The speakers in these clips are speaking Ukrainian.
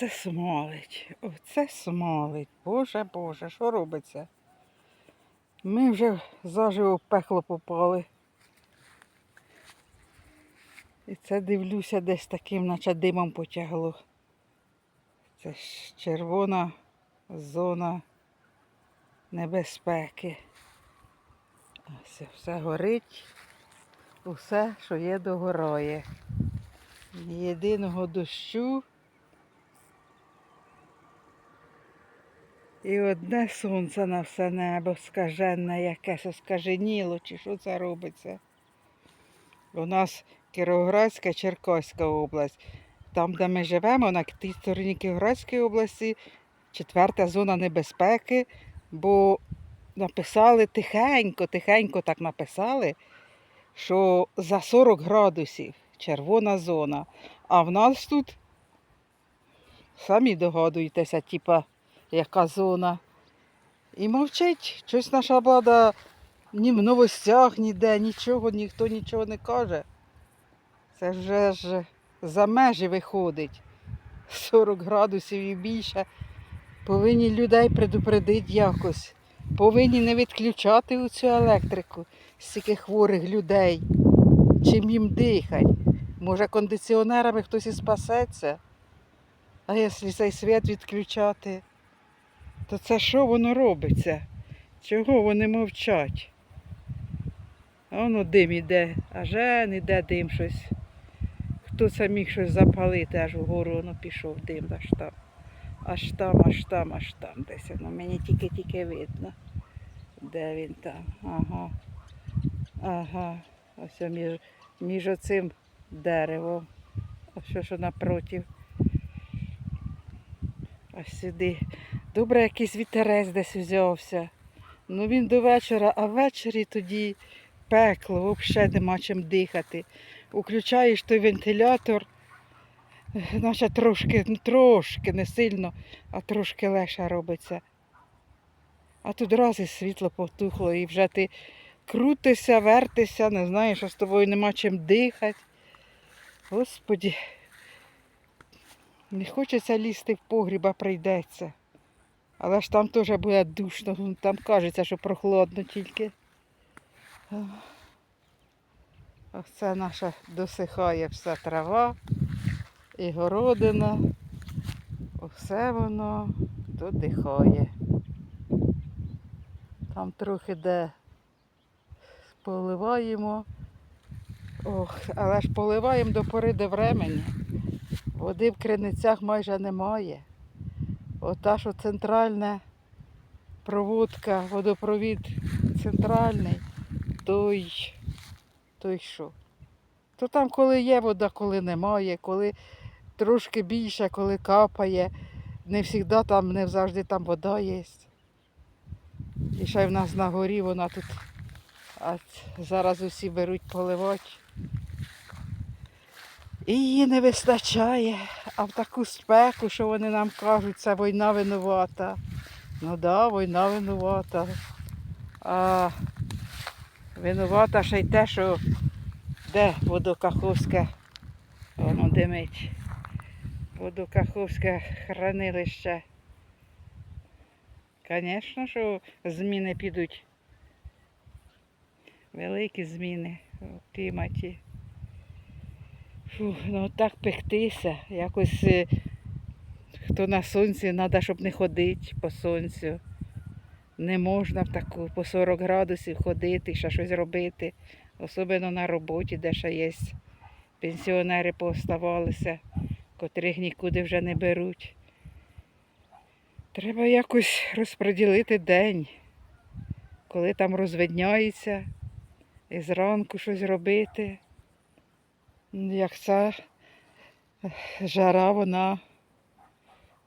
Оце смалить, оце смалить. Боже Боже, що робиться? Ми вже заживо в пекло попали. І це дивлюся десь таким, наче димом потягло. Це ж червона зона небезпеки. Ось все горить, усе, що є, догорає. Єдиного дощу. І одне сонце на все небо скажене, якесь оскаженіло, чи що це робиться. У нас Кіровоградська, Черкаська область. Там, де ми живемо, на тій стороні Кіровоградської області, четверта зона небезпеки, бо написали тихенько, тихенько так написали, що за 40 градусів червона зона. А в нас тут, самі догадуєтеся, типа, яка зона. І мовчить, щось наша влада ні в новостях, ніде, нічого, ніхто нічого не каже. Це вже ж за межі виходить. 40 градусів і більше. Повинні людей предупредити якось. Повинні не відключати у цю електрику стільки хворих людей. Чим їм дихать. Може, кондиціонерами хтось і спасеться. А якщо цей світ відключати, то це що воно робиться? Чого вони мовчать? А воно дим іде, а жен іде дим щось. Хто це міг щось запалити, аж вгору воно пішов дим аж там. Аж там, аж там, аж там десь. Воно мені тільки-тільки видно. Де він там? Ага. Ага. Ось між, між оцим деревом. Ось що, напротив. Ось сюди. Добре, якийсь вітерець десь взявся. Ну він до вечора, а ввечері тоді пекло, взагалі нема чим дихати. Включаєш той вентилятор, наче трошки, ну трошки, не сильно, а трошки легше робиться. А тут раз і світло потухло, і вже ти крутишся, вертишся, не знаєш, що з тобою нема чим дихати. Господі, не хочеться лізти в погріб, а прийдеться. Але ж там теж буде душно, там кажеться, що прохладно тільки. Оце наша досихає вся трава і городина. Все воно додихає. Там трохи де поливаємо. Ох, але ж поливаємо до пори до времені. Води в криницях майже немає. Ота, що центральна проводка, водопровід центральний, той, той що. То там, коли є вода, коли немає, коли трошки більше, коли капає, не завжди там, не завжди там вода є. І ще в нас на горі вона тут. А зараз усі беруть поливати. І її не вистачає, а в таку спеку, що вони нам кажуть, це війна винувата. Ну так, да, війна винувата. А винувата ще й те, що де водокаховське, воно димить. Водокаховське хранилище. Звісно, що зміни підуть. Великі зміни в кліматі. Фу, ну так пектися. Якось е, хто на сонці, треба, щоб не ходити по сонцю. Не можна в таку по 40 градусів ходити, ще щось робити. Особливо на роботі, де ще є пенсіонери пооставалися, котрих нікуди вже не беруть. Треба якось розподілити день, коли там розвидняється, і зранку щось робити. Як ця жара, вона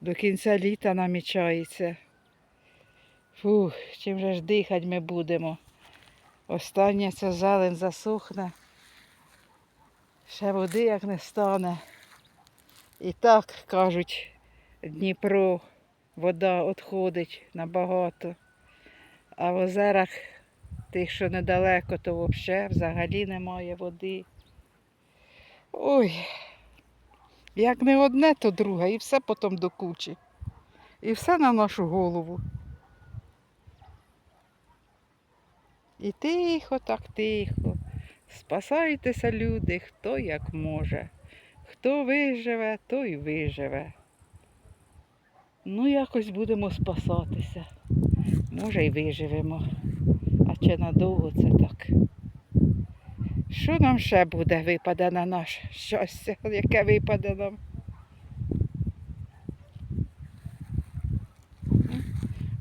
до кінця літа намічається. Фух, чим же ж дихати ми будемо. Остання ця зелень засохне. Ще води як не стане. І так кажуть, Дніпро, вода відходить набагато. А в озерах тих, що недалеко, то взагалі взагалі немає води. Ой, Як не одне, то друге, і все потім до кучі. І все на нашу голову. І тихо, так тихо. Спасайтеся, люди, хто як може. Хто виживе, той виживе. Ну, якось будемо спасатися. Може, й виживемо. А чи надовго це так? Що нам ще буде випаде на наше щастя, яке випаде нам?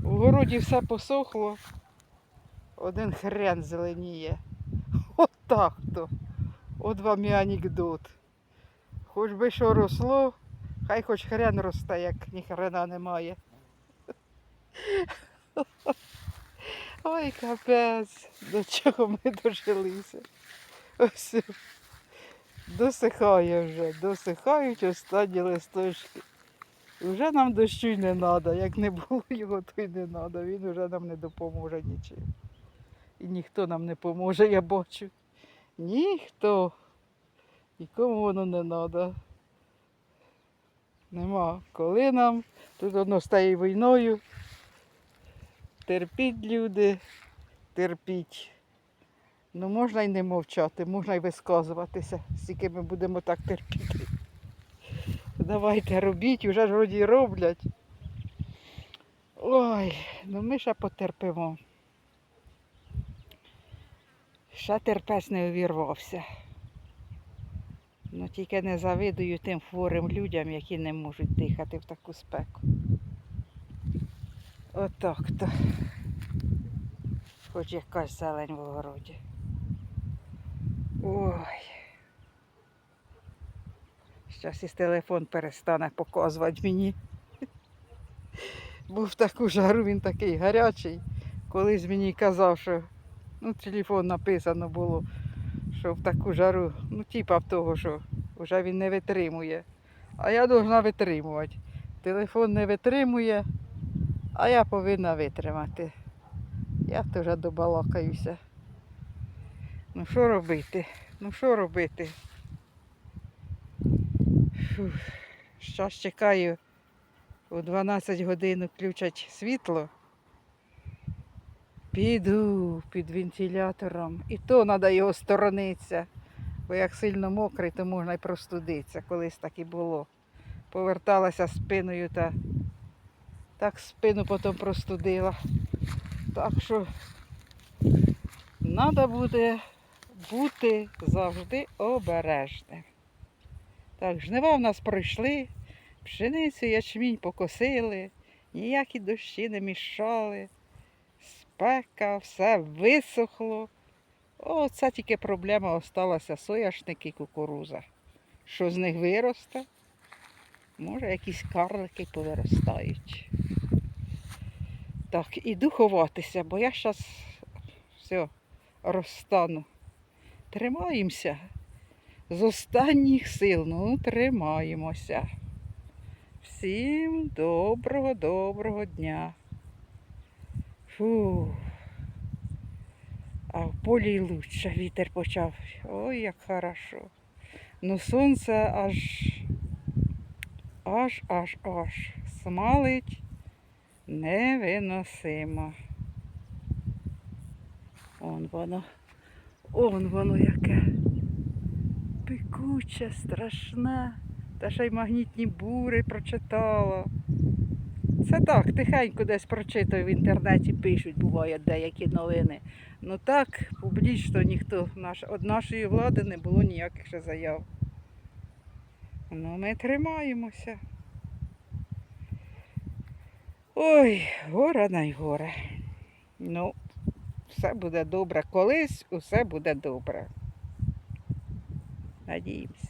В городі все посохло, один хрен зеленіє. От так то. От вам і анекдот. Хоч би що росло, хай хоч хрен росте, як ні хрена немає. Ой, капець, до чого ми дожилися. Ось досихає вже, досихають останні листочки. Вже нам дощу й не треба. Як не було його, то й не треба. Він вже нам не допоможе нічим. І ніхто нам не поможе, я бачу. Ніхто. Нікому воно не треба. Нема. Коли нам тут воно стає війною. Терпіть, люди, терпіть. Ну можна й не мовчати, можна й висказуватися, скільки ми будемо так терпіти. Давайте робіть, вже ж вроді роблять. Ой, ну ми ще потерпимо. Ще терпець не увірвався. Ну тільки не завидую тим хворим людям, які не можуть дихати в таку спеку. Отак то. Хоч якась зелень в огороді. Ой. Зараз телефон перестане показувати мені. Був таку жару, він такий гарячий. Колись мені казав, що ну, телефон написано було, що в таку жару, ну, типа в того, що вже він не витримує. А я повинна витримувати. Телефон не витримує, а я повинна витримати. Я теж добалакаюся. Ну що робити? Ну що робити? Зараз чекаю, у 12 годин включать світло. Піду під вентилятором. І то треба його сторонитися. Бо як сильно мокрий, то можна й простудитися. Колись так і було. Поверталася спиною та так спину потім простудила. Так що треба буде бути завжди обережним. Так, жнива в нас пройшли, пшеницю ячмінь покосили, ніякі дощі не мішали, спека, все висохло. О, це тільки проблема осталася сояшник і кукуруза. Що з них виросте? Може, якісь карлики повиростають. Так, іду ховатися, бо я зараз все розстану. Тримаємося. З останніх сил, ну, тримаємося. Всім доброго, доброго дня. Фу. А в полі лучше вітер почав. Ой, як хорошо. Ну сонце аж аж аж аж смалить невиносимо. Он воно, он воно яке пекуче, страшне. Та ще й магнітні бури прочитала. Це так, тихенько десь прочитаю в інтернеті, пишуть, буває деякі новини. Ну так, публічно ніхто від нашої влади не було ніяких ще заяв. Ну, ми тримаємося. Ой, гора найгоре. Ну, все буде добре. Колись усе буде добре. Надіємося.